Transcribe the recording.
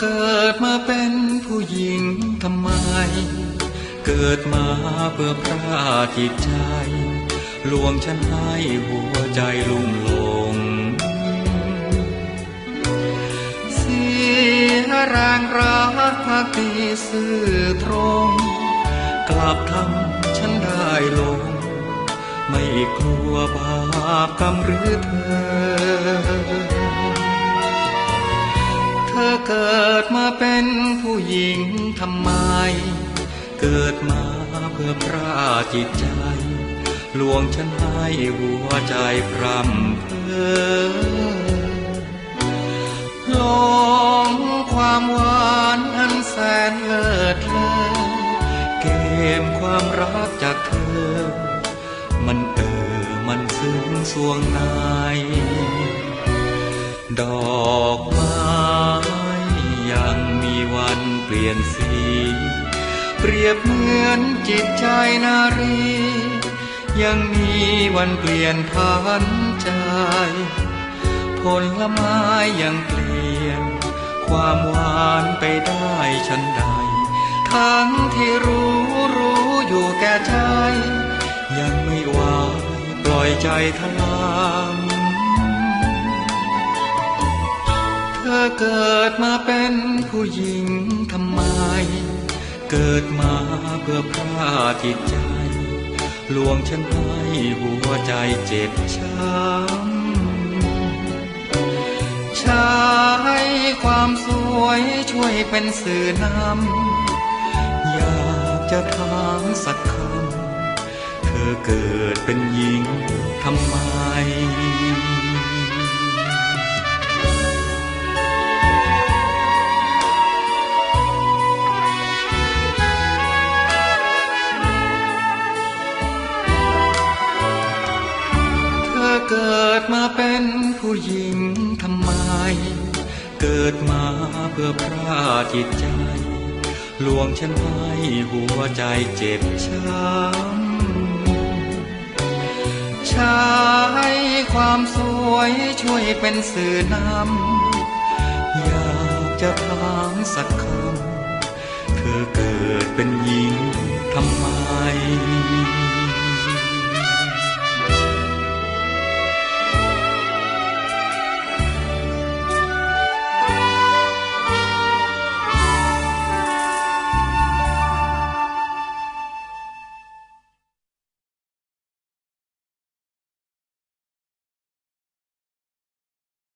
เกิดมาเป็นผู้หญิงทำไม เกิดมาเพื่อพระจิตใจ ลวงฉันให้หัวใจลุ่มหลง เสียแรงรักพักดีซื่อตรง กลับทำฉันได้ลง ไม่กลัวบาปกรรมหรือเธอ หญิงทำไม เกิดมาเพื่อพระจิตใจ ลวงฉันให้หัวใจพรำเพอลองความหวานอันแสนเลิศเลอเกมความรักจากเธอ มันเออมันซึ้งสวงใน ลี่ยนสี เปรียบเหมือนจิตใจนารี ยังมีวันเปลี่ยนพันใจ ผลไม้ยังเปลี่ยน ความหวานไปได้ฉันใด ทั้งที่รู้รู้อยู่แก่ใจ ยังไม่วายปล่อยใจทลาม เธอเกิดมาเป็นผู้หญิงทำไม เกิดมาเพื่อพระจิตใจลวงฉันให้หัวใจเจ็บช้ำใช้ความสวยช่วยเป็นสื่อนำอยากจะถามสักคำเธอเกิดเป็นหญิงทำไม เกิดมาเป็นผู้หญิงทำไม เกิดมาเพื่อพระจิตใจ ลวงฉันให้หัวใจเจ็บช้ำใช้ความสวยช่วยเป็นสื่อนำอยากจะถามสักคำเธอเกิดเป็นหญิงทำไม